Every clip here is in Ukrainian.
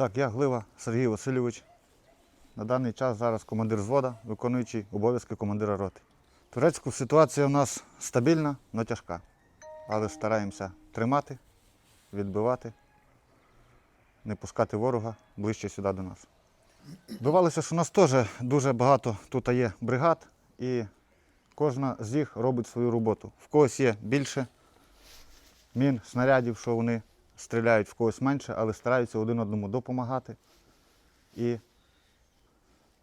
Так, я Глива Сергій Васильович. На даний час зараз командир звода, виконуючий обов'язки командира роти. Турецьку ситуація у нас стабільна, але тяжка. Але стараємося тримати, відбивати, не пускати ворога ближче сюди до нас. Бувалося, що у нас теж дуже багато тут є бригад, і кожна з їх робить свою роботу. В когось є більше мін, снарядів, що вони стріляють в когось менше, але стараються один одному допомагати і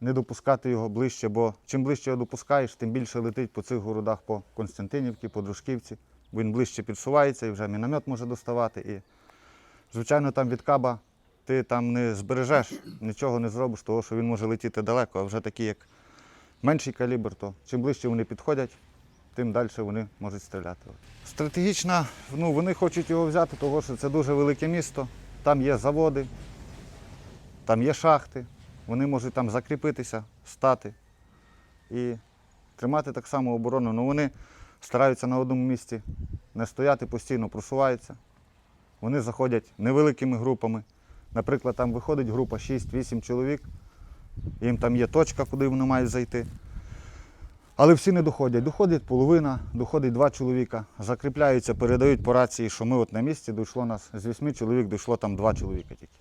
не допускати його ближче, бо чим ближче його допускаєш, тим більше летить по цих городах по Константинівці, по Дружківці. Він ближче підсувається і вже міномет може доставати. І, звичайно, там від каба ти там не збережеш, нічого не зробиш, того що він може летіти далеко, а вже такі, як менший калібр, то чим ближче вони підходять, тим далі вони можуть стріляти. Стратегічно, ну, вони хочуть його взяти, тому що це дуже велике місто, там є заводи, там є шахти, вони можуть там закріпитися, стати і тримати так само оборону. Ну, вони стараються на одному місці не стояти постійно, просуваються. Вони заходять невеликими групами. Наприклад, там виходить група 6-8 чоловік, їм там є точка, куди вони мають зайти. Але всі не доходять. Доходить половина, доходить два чоловіка, закріпляються, передають по рації, що ми от на місці дійшло нас з вісьми чоловік, дійшло там два чоловіка тільки.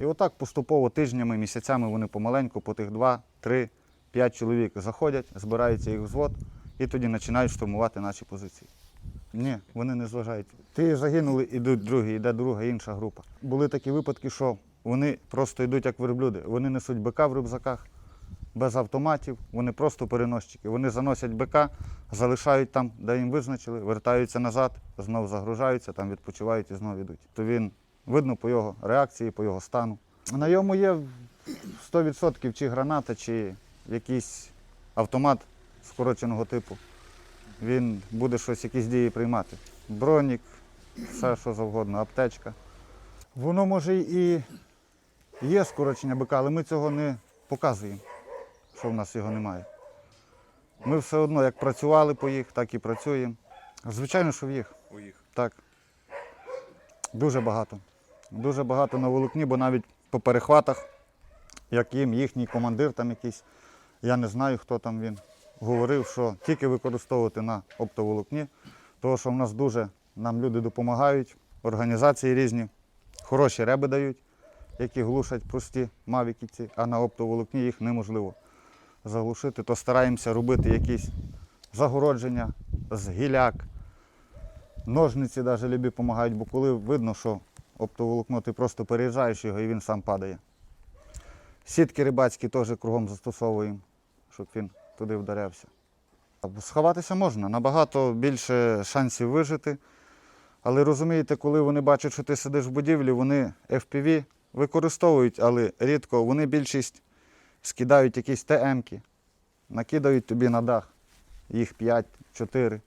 І отак поступово тижнями, місяцями вони помаленьку, по тих два, три, п'ять чоловік заходять, збирається їх взвод і тоді починають штурмувати наші позиції. Ні, вони не зважають. Ти загинули, ідуть другі, йде друга інша група. Були такі випадки, що вони просто йдуть як верблюди. Вони несуть бика в рюкзаках, без автоматів, вони просто переносчики. Вони заносять бика, залишають там, де їм визначили, вертаються назад, знов загружаються, там відпочивають і знову йдуть. То він видно по його реакції, по його стану. На йому є 100% чи граната, чи якийсь автомат скороченого типу. Він буде щось, якісь дії приймати. Бронік, все що завгодно, аптечка. Воно може і є скорочення бика, але ми цього не показуємо, що в нас його немає. Ми все одно як працювали по їх, так і працюємо. Звичайно, що в їх. у їх. Так. Дуже багато. Дуже багато на волокні, бо навіть по перехватах, як їм їхній командир там якийсь, я не знаю, хто там він, говорив, що тільки використовувати на оптоволокні, тому що в нас дуже нам люди допомагають, організації різні, хороші реби дають, які глушать прості мавіки ці, а на оптоволокні їх неможливо заглушити, то стараємося робити якісь загородження з гіляк, Ножниці навіть любі допомагають, бо коли видно, що оптоволокно ти просто переїжджаєш його і він сам падає. Сітки рибацькі теж кругом застосовуємо, щоб він туди вдарявся. Сховатися можна, набагато більше шансів вижити. Але розумієте, коли вони бачать, що ти сидиш в будівлі, вони FPV використовують, але рідко вони більшість скидають якісь ТМ-ки, накидають тобі на дах, їх 5-4,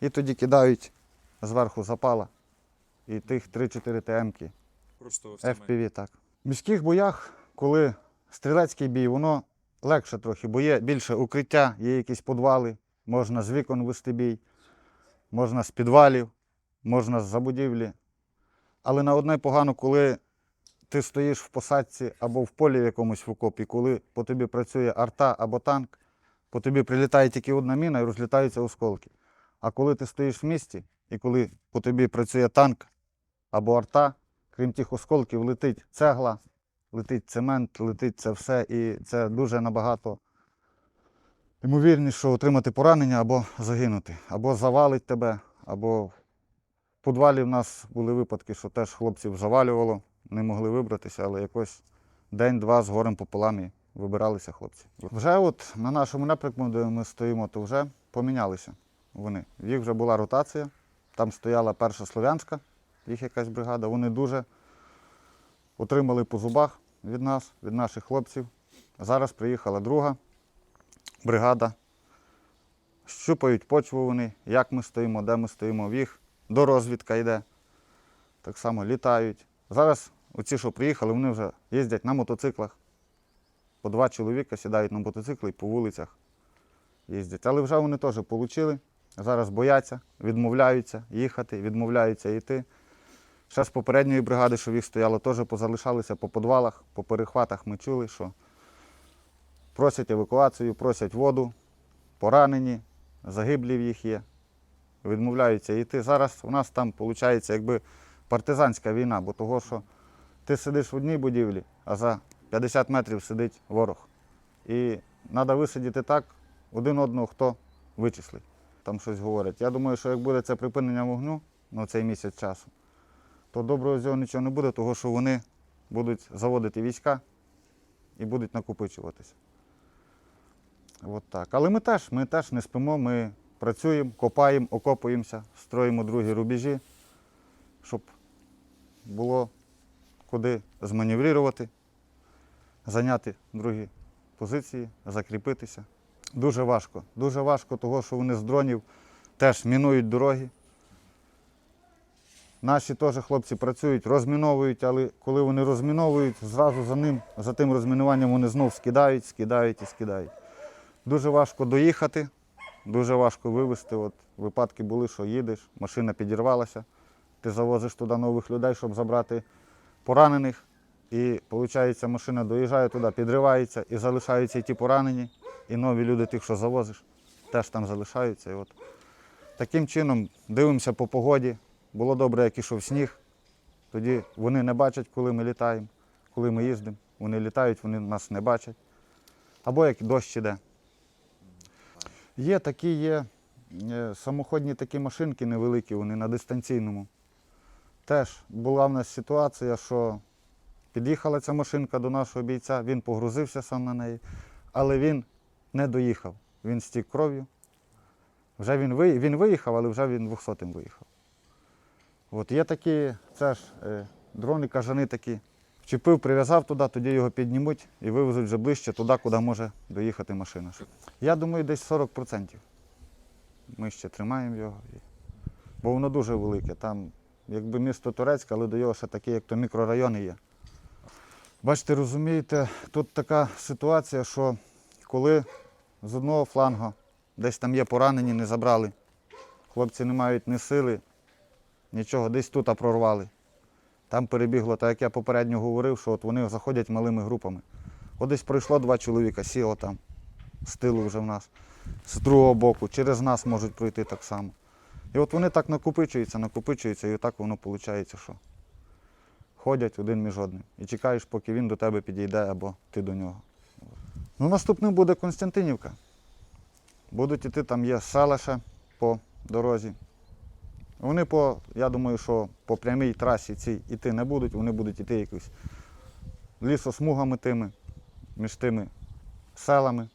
і тоді кидають зверху запала і тих 3-4 ТМ-ки. FPV, так. В міських боях, коли стрілецький бій, воно легше трохи, бо є більше укриття, є якісь подвали, можна з вікон вести бій, можна з підвалів, можна з забудівлі. Але на одне погано, коли ти стоїш в посадці або в полі в якомусь в окопі, коли по тобі працює арта або танк, по тобі прилітає тільки одна міна і розлітаються осколки. А коли ти стоїш в місті, і коли по тобі працює танк або арта, крім тих осколків, летить цегла, летить цемент, летить це все, і це дуже набагато ймовірніше, отримати поранення або загинути, або завалить тебе, або в підвалі в нас були випадки, що теж хлопців завалювало, не могли вибратися, але якось день-два з горем пополам і вибиралися хлопці. Вже от на нашому напрямку, де ми стоїмо, то вже помінялися вони. В їх вже була ротація, там стояла перша слов'янська, їх якась бригада. Вони дуже отримали по зубах від нас, від наших хлопців. Зараз приїхала друга бригада. Щупають почву вони, як ми стоїмо, де ми стоїмо в їх. До розвідка йде. Так само літають. Зараз оці, що приїхали, вони вже їздять на мотоциклах. По два чоловіка сідають на мотоцикли і по вулицях їздять. Але вже вони теж отримали. Зараз бояться, відмовляються їхати, відмовляються йти. Ще з попередньої бригади, що їх стояло, теж позалишалися по підвалах, по перехватах. Ми чули, що просять евакуацію, просять воду, поранені, загиблі в їх є. Відмовляються йти. Зараз у нас там виходить якби партизанська війна, бо того, що ти сидиш в одній будівлі, а за 50 метрів сидить ворог. І треба висидіти так, один одного хто вичислить. Там щось говорять. Я думаю, що як буде це припинення вогню на цей місяць часу, то доброго з нічого не буде, тому що вони будуть заводити війська і будуть накопичуватися. От так. Але ми теж, ми теж не спимо, ми працюємо, копаємо, окопуємося, строїмо другі рубежі, щоб було куди зманеврувати, зайняти другі позиції, закріпитися. Дуже важко. Дуже важко, того, що вони з дронів теж мінують дороги. Наші теж хлопці працюють, розміновують, але коли вони розміновують, зразу за ним, за тим розмінуванням вони знов скидають, скидають і скидають. Дуже важко доїхати, дуже важко вивезти. От випадки були, що їдеш, машина підірвалася, ти завозиш туди нових людей, щоб забрати поранених. І виходить, машина доїжджає туди, підривається і залишаються і ті поранені, і нові люди, тих, що завозиш, теж там залишаються. І от таким чином дивимося по погоді. Було добре, як ішов сніг. Тоді вони не бачать, коли ми літаємо, коли ми їздимо. Вони літають, вони нас не бачать. Або як дощ іде. Є такі є е, самоходні такі машинки невеликі, вони на дистанційному. Теж була в нас ситуація, що під'їхала ця машинка до нашого бійця, він погрузився сам на неї, але він не доїхав. Він стік кров'ю. Вже він, ви- він виїхав, але вже він 200-м виїхав. От є такі, це ж е, дрони, кажани такі. Вчепив, прив'язав туди, тоді його піднімуть і вивезуть вже ближче туди, куди може доїхати машина. Я думаю, десь 40%. Ми ще тримаємо його. Бо воно дуже велике. Там якби місто Турецьке, але до його ще такі, як то мікрорайони є. Бачите, розумієте, тут така ситуація, що коли з одного флангу десь там є поранені, не забрали, хлопці не мають ні сили, нічого, десь тут прорвали. Там перебігло, так як я попередньо говорив, що от вони заходять малими групами. От десь пройшло два чоловіка, сіло там, з тилу вже в нас, з другого боку, через нас можуть пройти так само. І от вони так накопичуються, накопичуються, і отак воно виходить, що ходять один між одним. І чекаєш, поки він до тебе підійде або ти до нього. Ну, наступним буде Константинівка. Будуть іти, там є селище по дорозі. Вони по, я думаю, що по прямій трасі цій іти не будуть, вони будуть іти якось лісосмугами тими, між тими селами.